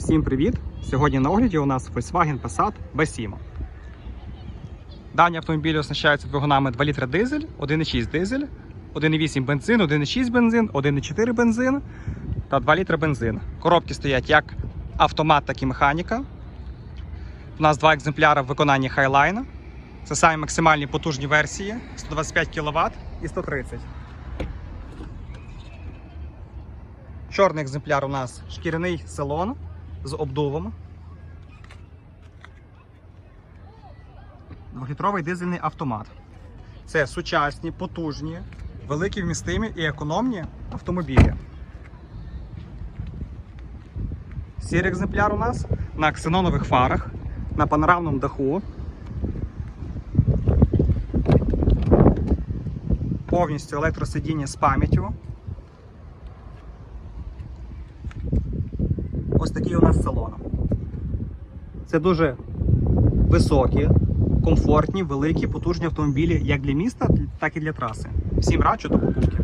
Всім привіт! Сьогодні на огляді у нас Volkswagen Passat B7. Дані автомобілі оснащаються двигунами 2 літра дизель, 1,6 дизель, 1,8 бензин, 1,6 бензин, 1,4 бензин та 2 літра бензин. Коробки стоять як автомат, так і механіка. У нас два екземпляри в виконанні Highline. Це самі максимальні потужні версії 125 кВт і 130 Чорний екземпляр у нас шкіряний салон з обдувом. Двохлітровий дизельний автомат. Це сучасні, потужні, великі вмістимі і економні автомобілі. Сірий екземпляр у нас на ксенонових фарах, на панорамному даху. Повністю електросидіння з пам'яттю. Ось такий у нас салон. Це дуже високі, комфортні, великі, потужні автомобілі як для міста, так і для траси. Всім раджу до покупки.